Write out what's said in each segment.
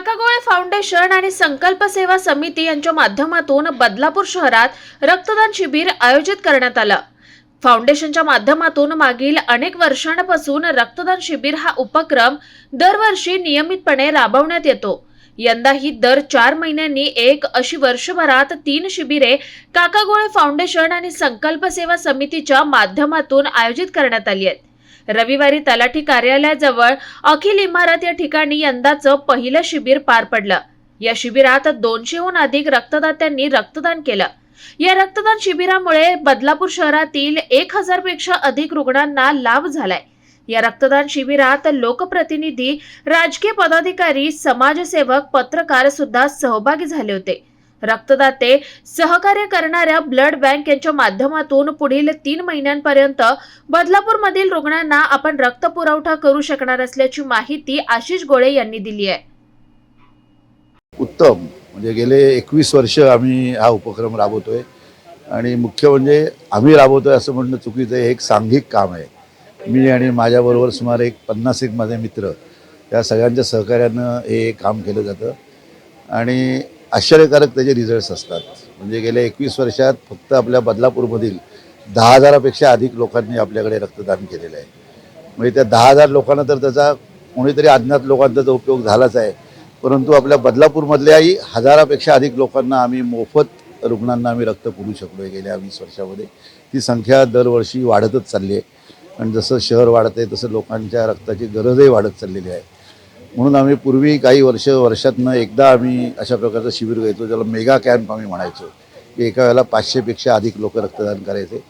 Foundation आणि संकल्प सेवा समिती यांच्या माध्यमातून बदलापूर शहरात रक्तदान शिबिर आयोजित करण्यात आलं. फाउंडेशनच्या माध्यमातून मागील अनेक वर्षांपासून रक्तदान शिबिर हा उपक्रम दरवर्षी नियमितपणे राबवण्यात येतो. यंदाही दर चार महिन्यांनी एक अशी वर्षभरात तीन शिबिरे काकागोळे फाउंडेशन आणि संकल्प सेवा समितीच्या माध्यमातून आयोजित करण्यात आली आहेत. रविवारी तलाठी कार्यालयाजवळ अखिल इमारत या ठिकाणी यंदाचं पहिलं शिबिर पार पडलं. या शिबिरात दोनशेहून अधिक रक्तदात्यांनी रक्तदान केलं. या रक्तदान शिबिरामुळे बदलापूर शहरातील एक हजारपेक्षा अधिक रुग्णांना लाभ झालाय. या रक्तदान शिबिरात लोकप्रतिनिधी राजकीय पदाधिकारी समाजसेवक पत्रकार सुद्धा सहभागी झाले होते. रक्तदाते सहकार्य करणाऱ्या ब्लड बँक यांच्या माध्यमातून पुढील तीन महिन्यांपर्यंत बदलापूरमधील रुग्णांना आपण रक्त पुरवठा करू शकणार असल्याची माहिती आशिष गोळे यांनी दिली आहे. उत्तम. म्हणजे गेले एकवीस वर्ष आम्ही हा उपक्रम राबवतोय. आणि मुख्य म्हणजे आम्ही राबवतोय असं म्हणणं चुकीचं आहे. हे एक सांघिक काम आहे. मी आणि माझ्याबरोबर सुमारे एक पन्नास एक माझे मित्र या सगळ्यांच्या सहकार्यानं हे काम केलं जातं. आणि आश्चर्यकारक त्याचे रिझल्ट्स असतात. म्हणजे गेल्या एकवीस वर्षात फक्त आपल्या बदलापूरमधील दहा हजारापेक्षा अधिक लोकांनी आपल्याकडे रक्तदान केलेलं आहे. म्हणजे त्या दहा हजार लोकांना तर त्याचा कोणीतरी अज्ञात लोकांचा त्याचा उपयोग झालाच आहे. परंतु आपल्या बदलापूरमधल्याही हजारापेक्षा अधिक लोकांना आम्ही मोफत रुग्णांना आम्ही रक्त पुरू शकलो आहे गेल्या वीस वर्षामध्ये. ती संख्या दरवर्षी वाढतच चालली आहे. आणि जसं शहर वाढत आहे तसं लोकांच्या रक्ताची गरजही वाढत चाललेली आहे. म्हणून आम्ही पूर्वी काही वर्ष वर्षातनं एकदा आम्ही अशा प्रकारचं शिबिर घ्यायचो ज्याला मेगा कॅम्प आम्ही म्हणायचो. की एका वेळेला पाचशेपेक्षा अधिक लोक रक्तदान करायचे.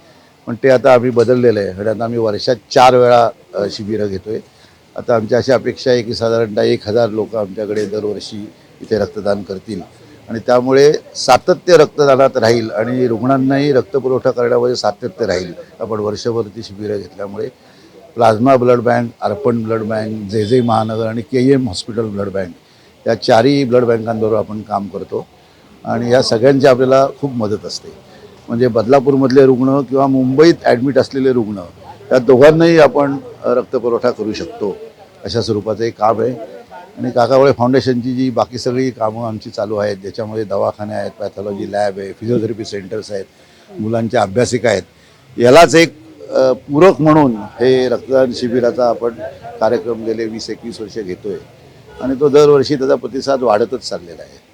पण ते आता आम्ही बदललेलं आहे. आणि आता आम्ही वर्षात चार वेळा शिबिरं घेतो आहे आता आमची अशी अपेक्षा आहे की साधारणतः एक हजार लोक आमच्याकडे दरवर्षी इथे रक्तदान करतील. आणि त्यामुळे सातत्य रक्तदानात राहील आणि रुग्णांनाही रक्तपुरवठा करण्यामध्ये सातत्य राहील. आपण वर्षभर ती शिबिरं घेतल्यामुळे plasma blood bank Arpan blood bank J J Mahanagar आणि K M hospital blood bank या चारही ब्लड बँकांबरोबर आपण काम करतो. आणि या सगळ्यांची आपल्याला खूप मदत असते. म्हणजे बदलापूरमधले रुग्ण किंवा मुंबईत ॲडमिट असलेले रुग्ण या दोघांनाही आपण रक्तपुरवठा करू शकतो अशा स्वरूपाचं एक काम आहे. आणि काकावळे फाउंडेशनची जी बाकी सगळी कामं आमची चालू आहेत ज्याच्यामध्ये दवाखाने आहेत पॅथॉलॉजी लॅब आहे फिजिओथेरपी सेंटर्स आहेत मुलांच्या अभ्यासिका आहेत यालाच एक पूरक म्हणून हे रक्तदान शिबिराचा आपण कार्यक्रम गेले वीस एकवीस वर्ष घेतो आहे आणि तो दरवर्षी त्याचा प्रतिसाद वाढतच चाललेला आहे.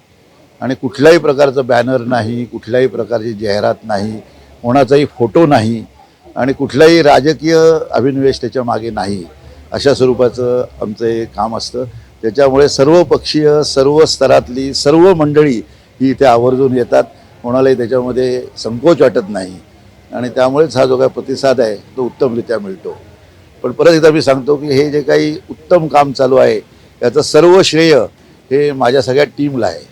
आणि कुठल्याही प्रकारचं बॅनर नाही कुठल्याही प्रकारची जाहिरात नाही कोणाचाही फोटो नाही आणि कुठलाही राजकीय अभिनिवेश त्याच्यामागे नाही अशा स्वरूपाचं आमचं हे काम असतं. त्याच्यामुळे सर्व पक्षीय सर्व स्तरातली सर्व मंडळी ही इथे आवर्जून येतात. कोणालाही त्याच्यामध्ये संकोच वाटत नाही. आणि त्यामुळेच हा जो काही प्रतिसाद आहे तो उत्तमरित्या मिळतो. पण परत एकदा मी सांगतो की हे जे काही उत्तम काम चालू आहे याचं सर्व श्रेय हे माझ्या सगळ्या टीमला आहे.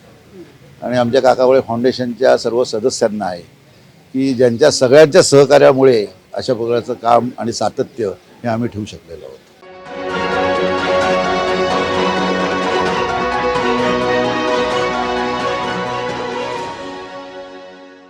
आणि आमच्या काकावळे फाउंडेशनच्या सर्व सदस्यांना आहे की ज्यांच्या सगळ्यांच्या सहकार्यामुळे अशा प्रकारचं काम आणि सातत्य हे आम्ही ठेवू शकलेलो आहोत.